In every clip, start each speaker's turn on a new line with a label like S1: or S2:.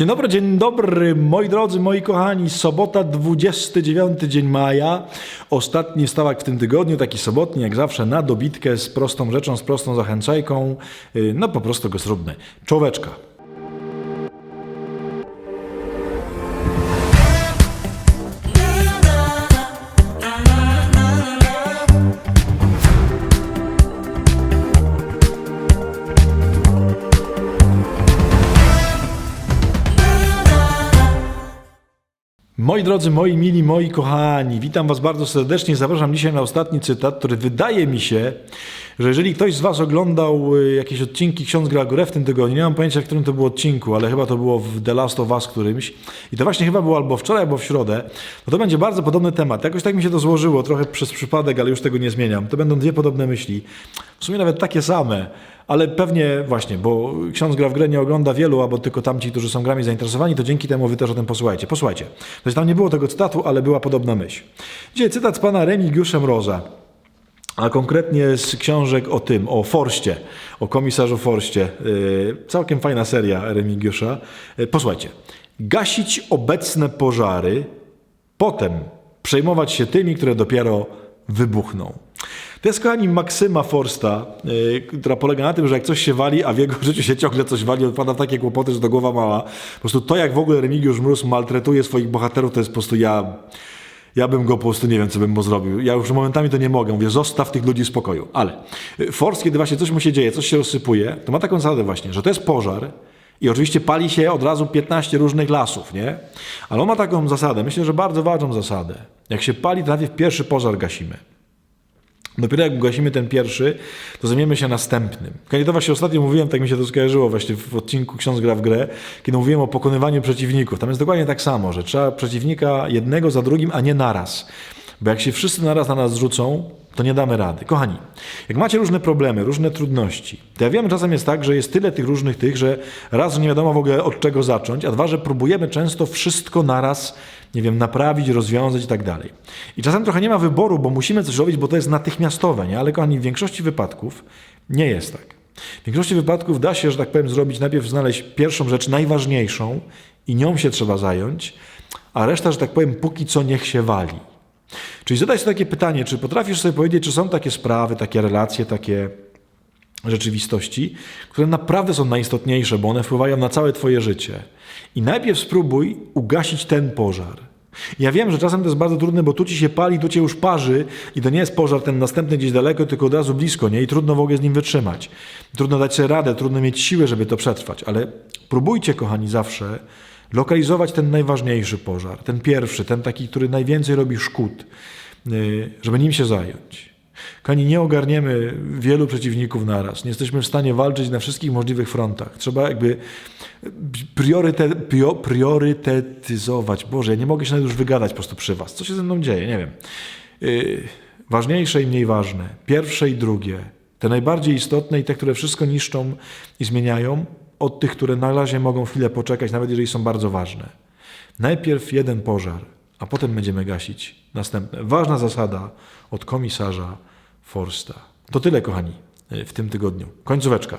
S1: Dzień dobry, dzień dobry, moi drodzy, moi kochani. Sobota, 29 dzień maja. Ostatni wstawak w tym tygodniu, taki sobotni, jak zawsze, na dobitkę z prostą rzeczą, z prostą zachęcajką. Yy, No po prostu go zróbmy. Czołóweczka. Moi drodzy, moi mili, moi kochani, witam Was bardzo serdecznie. Zapraszam dzisiaj na ostatni cytat, który wydaje mi się, że jeżeli ktoś z Was oglądał y, jakieś odcinki Ksiądz gra w tym tygodniu, nie mam pojęcia, w którym to było odcinku, ale chyba to było w The Last of Us którymś i to właśnie chyba było albo wczoraj, albo w środę, no to będzie bardzo podobny temat. Jakoś tak mi się to złożyło, trochę przez przypadek, ale już tego nie zmieniam. To będą dwie podobne myśli, w sumie nawet takie same, ale pewnie właśnie, bo ksiądz gra w grę nie ogląda wielu, albo tylko tamci, którzy są grami zainteresowani, to dzięki temu wy też o tym posłuchajcie. Posłuchajcie. To tam nie było tego cytatu, ale była podobna myśl. Dzisiaj cytat z pana Remigiusza Mroza. A konkretnie z książek o tym, o Forście, o komisarzu Forście. Yy, całkiem fajna seria Remigiusza. Yy, posłuchajcie. Gasić obecne pożary, potem przejmować się tymi, które dopiero wybuchną. To jest, kochani, maksyma Forsta, yy, która polega na tym, że jak coś się wali, a w jego życiu się ciągle coś wali, odpada takie kłopoty, że to głowa mała. Po prostu to, jak w ogóle Remigiusz Mróz maltretuje swoich bohaterów, to jest po prostu ja... Ja bym go po prostu nie wiem, co bym mu zrobił. Ja już momentami to nie mogę. Mówię, zostaw tych ludzi w spokoju. Ale y, Force, kiedy właśnie coś mu się dzieje, coś się rozsypuje, to ma taką zasadę właśnie, że to jest pożar i oczywiście pali się od razu 15 różnych lasów, nie? Ale on ma taką zasadę, myślę, że bardzo ważną zasadę. Jak się pali, to najpierw pierwszy pożar gasimy. Dopiero jak ugasimy ten pierwszy, to zajmiemy się następnym. Kiedy to właśnie ostatnio mówiłem, tak mi się to skojarzyło właśnie w odcinku Ksiądz gra w grę, kiedy mówiłem o pokonywaniu przeciwników. Tam jest dokładnie tak samo, że trzeba przeciwnika jednego za drugim, a nie naraz. Bo jak się wszyscy naraz na nas zrzucą, to nie damy rady. Kochani, jak macie różne problemy, różne trudności, to ja wiem, czasem jest tak, że jest tyle tych różnych tych, że raz, że nie wiadomo w ogóle od czego zacząć, a dwa, że próbujemy często wszystko naraz, nie wiem, naprawić, rozwiązać i tak dalej. I czasem trochę nie ma wyboru, bo musimy coś robić, bo to jest natychmiastowe, nie? Ale kochani, w większości wypadków nie jest tak. W większości wypadków da się, że tak powiem, zrobić, najpierw znaleźć pierwszą rzecz, najważniejszą i nią się trzeba zająć, a reszta, że tak powiem, póki co niech się wali. Czyli zadaj sobie takie pytanie, czy potrafisz sobie powiedzieć, czy są takie sprawy, takie relacje, takie rzeczywistości, które naprawdę są najistotniejsze, bo one wpływają na całe Twoje życie. I najpierw spróbuj ugasić ten pożar. Ja wiem, że czasem to jest bardzo trudne, bo tu ci się pali, tu cię już parzy i to nie jest pożar ten następny gdzieś daleko, tylko od razu blisko, nie? I trudno w ogóle z nim wytrzymać. Trudno dać sobie radę, trudno mieć siłę, żeby to przetrwać, ale próbujcie, kochani, zawsze lokalizować ten najważniejszy pożar, ten pierwszy, ten taki, który najwięcej robi szkód, yy, żeby nim się zająć. Kochani, nie ogarniemy wielu przeciwników naraz. Nie jesteśmy w stanie walczyć na wszystkich możliwych frontach. Trzeba jakby priorytet, prio, priorytetyzować. Boże, ja nie mogę się nawet już wygadać po prostu przy was. Co się ze mną dzieje? Nie wiem. Yy, ważniejsze i mniej ważne. Pierwsze i drugie. Te najbardziej istotne i te, które wszystko niszczą i zmieniają, od tych, które na razie mogą chwilę poczekać, nawet jeżeli są bardzo ważne. Najpierw jeden pożar, a potem będziemy gasić następne. Ważna zasada od komisarza Forsta. To tyle, kochani, w tym tygodniu. Końcóweczka.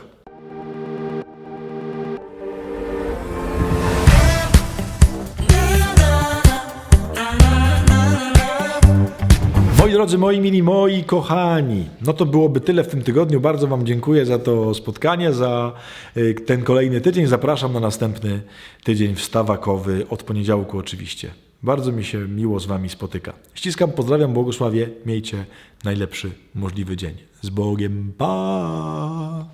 S1: Moi drodzy, moi mili, moi kochani, no to byłoby tyle w tym tygodniu. Bardzo Wam dziękuję za to spotkanie, za y, ten kolejny tydzień. Zapraszam na następny tydzień wstawakowy, od poniedziałku oczywiście. Bardzo mi się miło z Wami spotyka. Ściskam, pozdrawiam, błogosławię. Miejcie najlepszy możliwy dzień. Z Bogiem, pa!